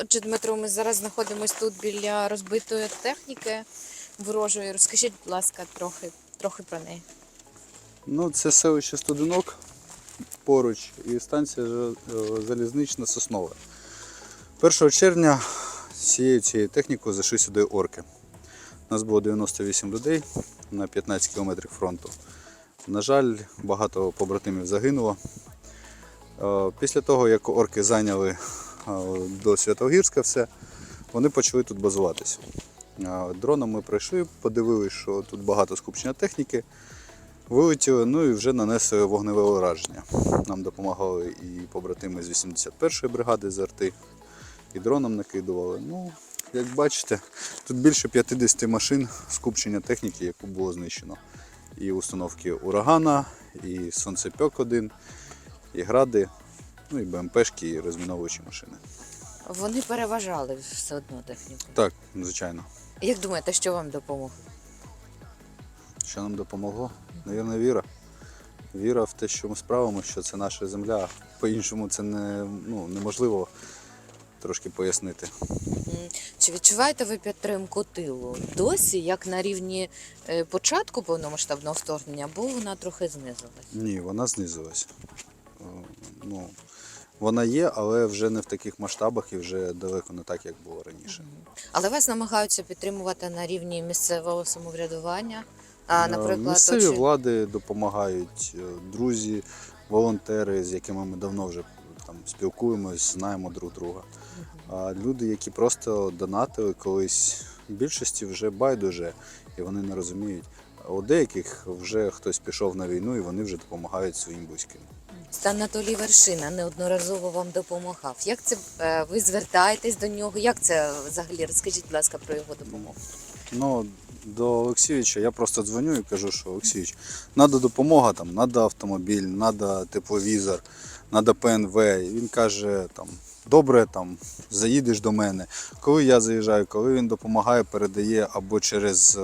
Отже, Дмитро, ми зараз знаходимося тут біля розбитої техніки ворожої. Розкажіть, будь ласка, трохи, трохи про неї. Ну, це селище Студенок поруч і станція е, залізнична Соснова. 1 червня цією цією технікою зайшли сюди орки. У нас було 98 людей на 15 кілометрів фронту. На жаль, багато побратимів загинуло. Е, Після того, як орки зайняли до Святогірська все, вони почали тут базуватися. Дроном ми пройшли, подивилися, що тут багато скупчення техніки. Вилетіли, ну і вже нанесли вогневе ураження. Нам допомагали і побратими з 81-ї бригади з арти, і дроном накидували. Ну, як бачите, тут більше 50 машин скупчення техніки, яку було знищено. І установки урагана, і сонцепьок один, і гради, ну і БМПшки, і розміновуючі машини. Вони переважали все одно техніку. Так, звичайно. Як думаєте, що вам допомогло? Що нам допомогло? Навірно, віра. Віра в те, що ми справимося, що це наша земля. По-іншому це не, ну, неможливо трошки пояснити. Чи відчуваєте ви підтримку тилу досі, як на рівні е, початку повномасштабного вторгнення, або вона трохи знизилась? Ні, вона знизилась. Е, Ну, вона є, але вже не в таких масштабах і вже далеко не так, як було раніше. Але вас намагаються підтримувати на рівні місцевого самоврядування. А, Е, наприклад, Місцеві очі- влади допомагають, е, друзі, волонтери, з якими ми давно вже там спілкуємось, знаємо друг друга. А люди, які просто донатили колись, в більшості вже байдуже, і вони не розуміють. У деяких вже хтось пішов на війну і вони вже допомагають своїм близьким. Анатолій Вершина неодноразово вам допомагав. Як це е, ви звертаєтесь до нього? Як це взагалі? Розкажіть, будь ласка, про його допомогу. Ну, до Олексійовича я просто дзвоню і кажу, що Олексійович, треба допомога, там, треба автомобіль, треба тепловізор, треба ПНВ. І він каже, там, добре, там, заїдеш до мене. Коли я заїжджаю, коли він допомагає, передає або через е,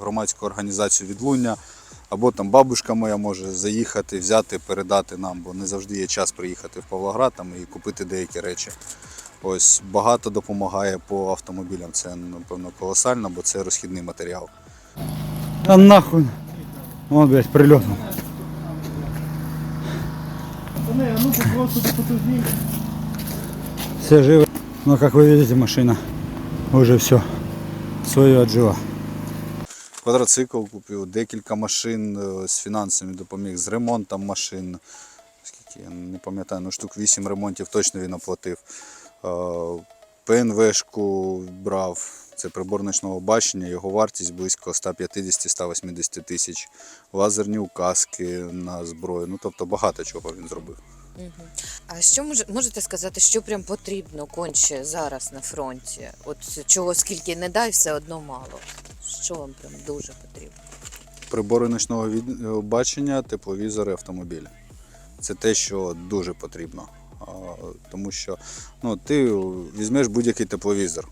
громадську організацію відлуння, або там бабушка моя може заїхати, взяти, передати нам, бо не завжди є час приїхати в Павлоград там, і купити деякі речі. Ось багато допомагає по автомобілям. Це напевно колосально, бо це розхідний матеріал. Да нахуй. Вон, блядь, прилет. Все живы. Но, как вы видите, машина уже все свое отжила. Квадроцикл купив, декілька машин е, з фінансами допоміг, з ремонтом машин. Скільки я не пам'ятаю, ну штук 8 ремонтів точно він оплатив. Е, ПНВшку брав. Це прибор ночного бачення, його вартість близько 150-180 тисяч. Лазерні указки на зброю. Ну тобто багато чого він зробив. А що може, можете сказати, що прям потрібно конче зараз на фронті? От чого скільки не дай, все одно мало. Що вам прям дуже потрібно? Прибори ночного е, бачення, тепловізори, автомобілі. Це те, що дуже потрібно. Тому що ну, ти візьмеш будь-який тепловізор.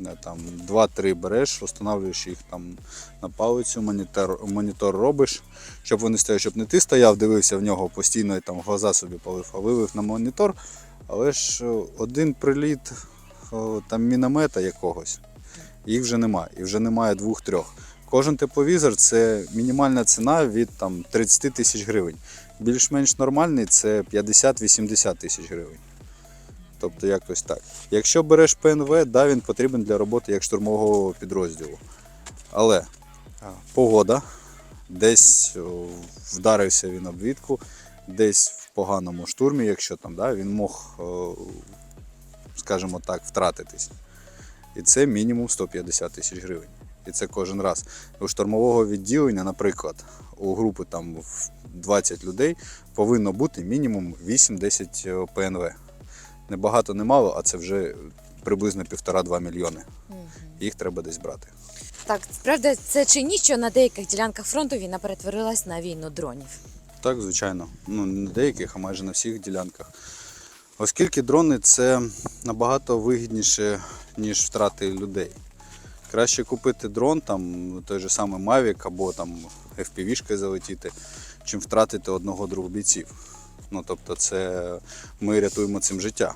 е, Там 2-3 береш, встановлюєш їх там на палицю, монітор, монітор робиш, щоб вони стояли, щоб не ти стояв, дивився в нього постійно і там глаза собі палив, а вивив на монітор. Але ж е, один приліт там міномета якогось, їх вже немає. І вже немає двох-трьох. Кожен тепловізор це мінімальна ціна від там, 30 тисяч гривень. Більш-менш нормальний це 50-80 тисяч гривень. Тобто якось так. Якщо береш ПНВ, да, він потрібен для роботи як штурмового підрозділу. Але погода, десь вдарився він об вітку, десь в поганому штурмі, якщо там да, він мог, скажімо так, втратитись. І це мінімум 150 тисяч гривень. І це кожен раз. У штурмового відділення, наприклад, у групи там в 20 людей повинно бути мінімум 8-10 ПНВ. Не багато, не мало, а це вже приблизно 1,5-2 мільйони. Їх треба десь брати. Так, правда, це чи ні, що на деяких ділянках фронту війна перетворилась на війну дронів? Так, звичайно. Ну, не на деяких, а майже на всіх ділянках. Оскільки дрони це набагато вигідніше, ніж втрати людей. Краще купити дрон, там, той же самий Mavic або там FPV-шкою залетіти, чим втратити одного-двох бійців. Ну, тобто, це ми рятуємо цим життя.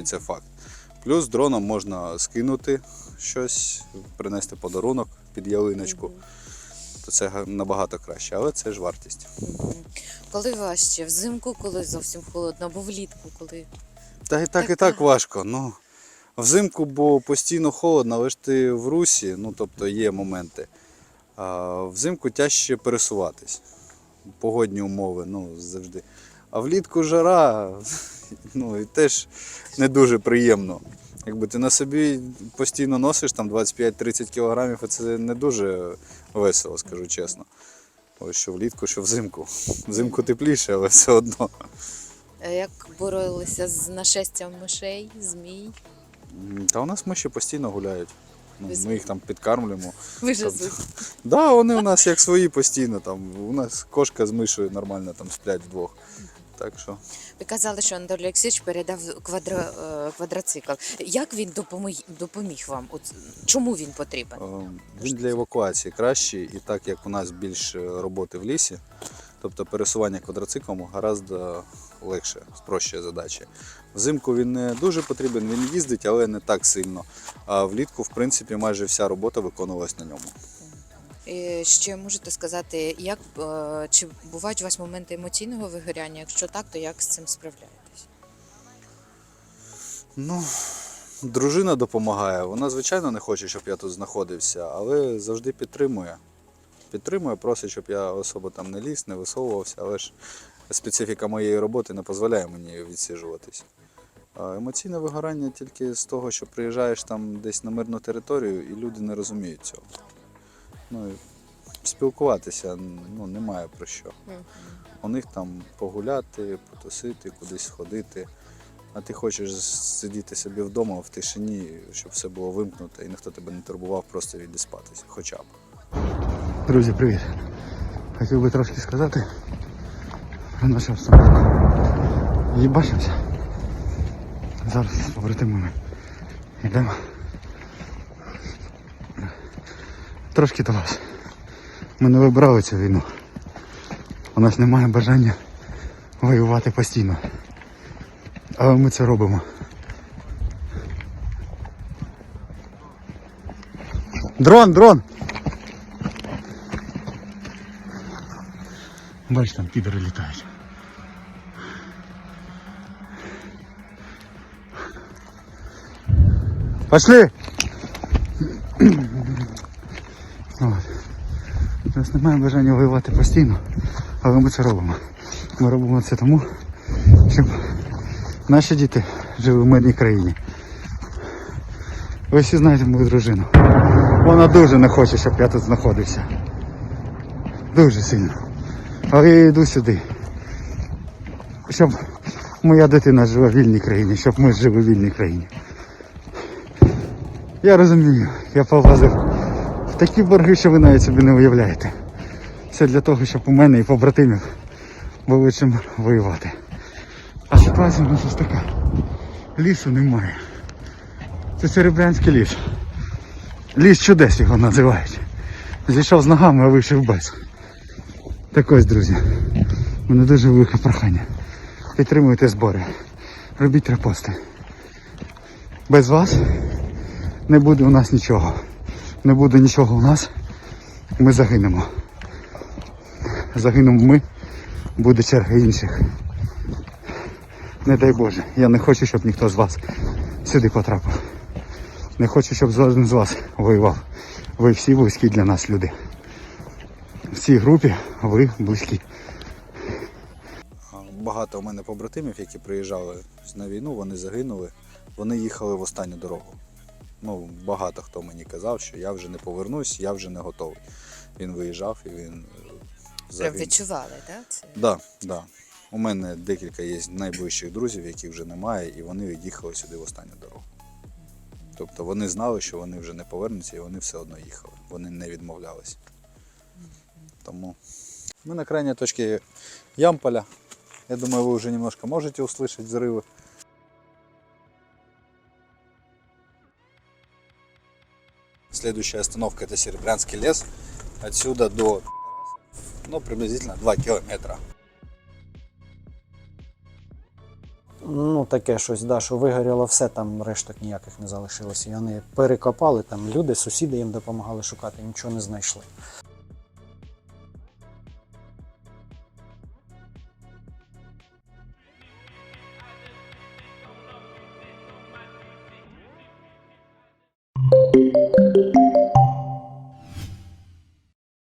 І це факт. Плюс дроном можна скинути щось, принести подарунок під ялиночку. То це набагато краще, але це ж вартість. Коли важче? Взимку, коли зовсім холодно, або влітку, коли. Та і так, Так, так так. важко. Ну, взимку, бо постійно холодно, але ж ти в русі, ну тобто є моменти. А взимку тяжче пересуватись. Погодні умови, ну, завжди. А влітку жара, ну і теж не дуже приємно. Якби ти на собі постійно носиш там 25-30 кілограмів, і це не дуже весело, скажу чесно. Ось що влітку, що взимку. Взимку тепліше, але все одно. Е, Як боролися з нашестям мишей, змій? Та у нас миші постійно гуляють. Ну, ми їх там підкармлюємо. Вижазуть. Да, вони у нас як свої постійно. Там. У нас кошка з мишою нормально там сплять вдвох. Так що Ви казали, що Анатолій Олексійович передав квадро, е, квадроцикл. Як він допомог, допоміг вам? От, чому він потрібен? е, він для евакуації кращий, і так як у нас більше роботи в лісі, тобто пересування квадроциклом гораздо легше, спрощує задачі. Взимку він не дуже потрібен, він їздить, але не так сильно. А влітку, в принципі, майже вся робота виконувалась на ньому. І ще можете сказати, як е, чи бувають у вас моменти емоційного вигоряння? Якщо так, то як з цим справляєтесь? Ну, дружина допомагає. Вона, звичайно, не хоче, щоб я тут знаходився, але завжди підтримує. Підтримує, просить, щоб я особо там не ліз, не висовувався, але ж специфіка моєї роботи не дозволяє мені відсиджуватись. А Емоційне вигорання тільки з того, що приїжджаєш там десь на мирну територію і люди не розуміють цього. Ну, спілкуватися ну, немає про що. У них там погуляти, потусити, кудись ходити. А ти хочеш сидіти собі вдома в тишині, щоб все було вимкнуто і ніхто тебе не турбував, просто відіспатися, хоча б. Друзі, привіт. Хотів би трошки сказати про нашу обстановку. Їбачимося. Зараз з побратимами йдемо. Трошки до. Ми не вибрали цю війну. У нас немає бажання воювати постійно. Але ми це робимо. Дрон, дрон! Бачиш, там підери літають. Пошли! От. У нас немає бажання воювати постійно, але ми це робимо. Ми робимо це тому, щоб наші діти жили в мирній країні. Ви всі знаєте мою дружину. Вона дуже не хоче, щоб я тут знаходився. Дуже сильно. Але я йду сюди. Щоб моя дитина жила в вільній країні, щоб ми жили в вільній країні. Я розумію, я повлазив в такі борги, що ви навіть собі не уявляєте. Все для того, щоб у мене і побратимів було чим воювати. А ситуація у нас ось така. Лісу немає. Це Серебрянський ліс. Ліс чудес його називають. Зійшов з ногами, а вийшов без. Так ось, друзі, у мене дуже велике прохання. Підтримуйте збори, робіть репости. Без вас не буде у нас нічого. Не буде нічого у нас. Ми загинемо. Загинемо ми, буде черга інших. Не дай Боже, я не хочу, щоб ніхто з вас сюди потрапив. Не хочу, щоб жоден з вас воював. Ви всі близькі для нас люди. В цій групі ви близькі. Багато у мене побратимів, які приїжджали на війну, вони загинули, вони їхали в останню дорогу. Ну, багато хто мені казав, що я вже не повернусь, я вже не готовий. Він виїжджав і він е, Прям загинув. відчували, так? Це? Да, да. У мене декілька є найближчих друзів, яких вже немає, і вони від'їхали сюди в останню дорогу. Тобто вони знали, що вони вже не повернуться, і вони все одно їхали. Вони не відмовлялись. Тому ми на крайній точці Ямполя. Я думаю, вы уже немножко можете услышать взрывы. Следующая остановка это Серебрянский лес. Отсюда до ну, приблизительно 2 километра. Ну, таке щось, да, що вигоріло все, там решток ніяких не залишилося. І вони перекопали, там люди, сусіди їм допомагали шукати, нічого не знайшли.